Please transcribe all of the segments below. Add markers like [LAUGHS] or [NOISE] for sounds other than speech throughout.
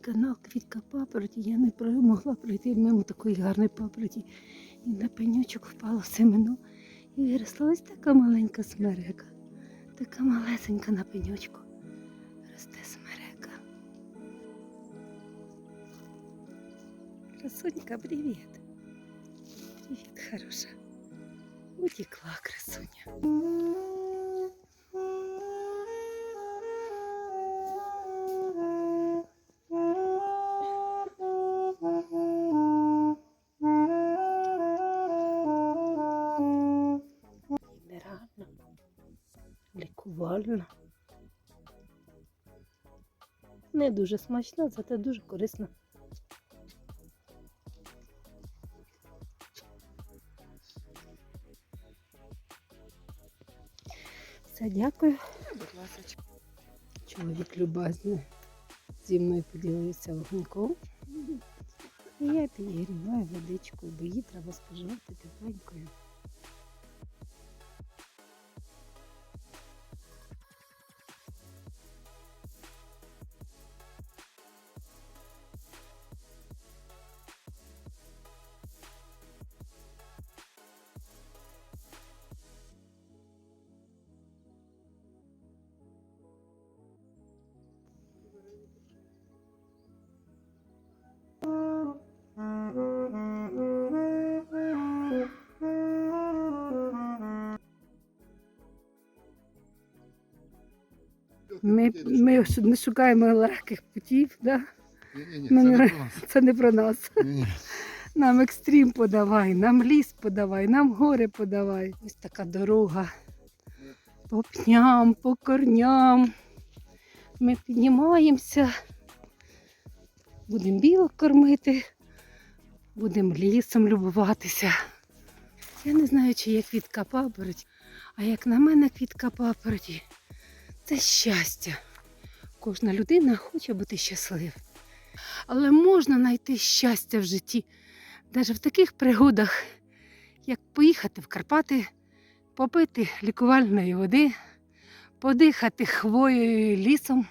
канал Квітка папороті. Я не могла пройти мимо такої гарної папороті. І на пенючок впало семено. І виросла ось така маленька смерека. Така малесенька на пенючку. Росте смерека. Красунька, привіт. Привіт, хороша. Утекла красуня. Лікувальна. Не дуже смачна, зате дуже корисна. Все, дякую. Будь ласка. Чоловік любезний зі мною поділився вогоньком. І я підігріваю водичку, бо її треба споживати тепленькою. Ми, ми не шукаємо легких путів, да? Ні, ні, ні, це не- про нас. це не про нас. Ні, ні. Нам екстрім подавай, нам ліс подавай, нам гори подавай. Ось така дорога. По пням, по корням. Ми піднімаємося, будемо білок кормити, будемо лісом любуватися. Я не знаю, чи є квітка папороті, а як на мене квітка папороті це щастя. Кожна людина хоче бути щасливою. Але можна знайти щастя в житті, навіть в таких пригодах, як поїхати в Карпати, попити лікувальної води, подихати хвоєю і лісом,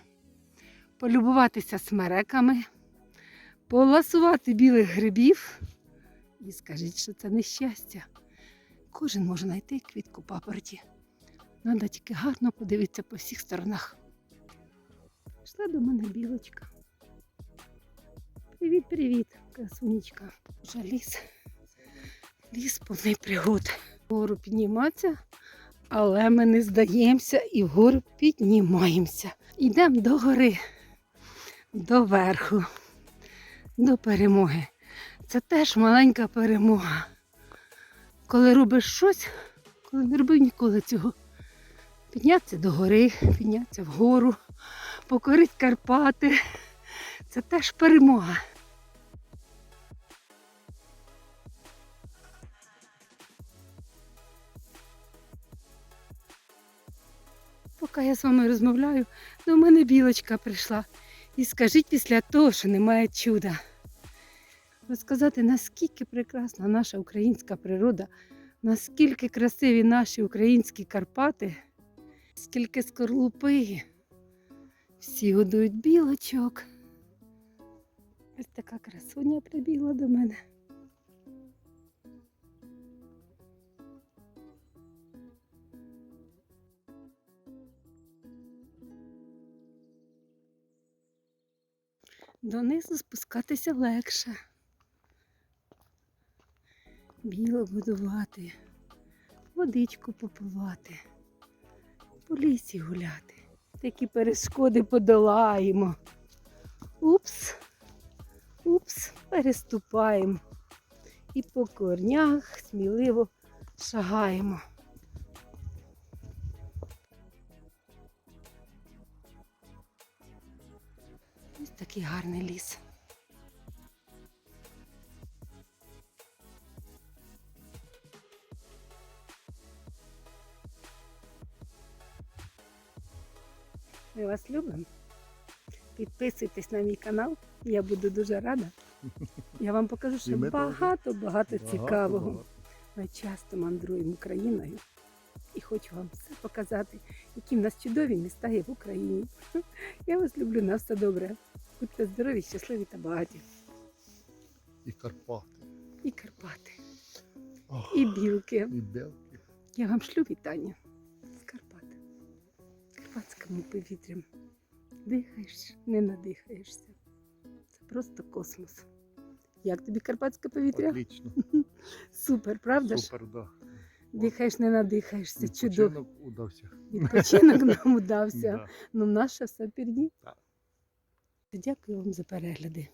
полюбуватися смереками, поласувати білих грибів. І скажіть, що це не щастя. Кожен може знайти квітку папороті. Треба тільки гарно подивитися по всіх сторонах. Пішла до мене білочка. Привіт, привіт, красунечка. Вже ліс. Ліс повний пригод. Вгору підніматися, але ми не здаємося і вгору піднімаємося. Йдемо до гори, до верху, до перемоги. Це теж маленька перемога. Коли робиш щось, коли не робив ніколи цього. Піднятися до гори, піднятися вгору, покорити Карпати. Це теж перемога. Поки я з вами розмовляю, до мене білочка прийшла. І скажіть після того, що немає чуда. Розказати, наскільки прекрасна наша українська природа, наскільки красиві наші українські Карпати, скільки скорлупи. Всі годують білочок. Ось така красуня прибігла до мене. Донизу спускатися легше. Біло будувати, водичку попивати, по лісі гуляти. Такі перешкоди подолаємо. Упс, упс, переступаємо. І по корнях сміливо шагаємо. Ось такий гарний ліс. Ми вас любимо. Підписуйтесь на мій канал, я буду дуже рада. Я вам покажу, що багато-багато цікавого. Багато. Ми часто мандруємо Україною і хочу вам все показати, які в нас чудові міста є в Україні. Я вас люблю, на все добре. Будьте здорові, щасливі та багаті. І Карпати. І Карпати, Ох, і білки. і Белки. Я вам шлю вітання. Карпатському повітрям. Дихаєш, не надихаєшся. Це просто космос. Як тобі карпатське повітря? Отлично. [LAUGHS] Супер, правда ж? Супер, да. Дихаєш, не надихаєшся. Чудово. Відпочинок удався. Відпочинок нам [LAUGHS] удався. Да. Ну, наше все пірні. Так. Дякую вам за перегляди.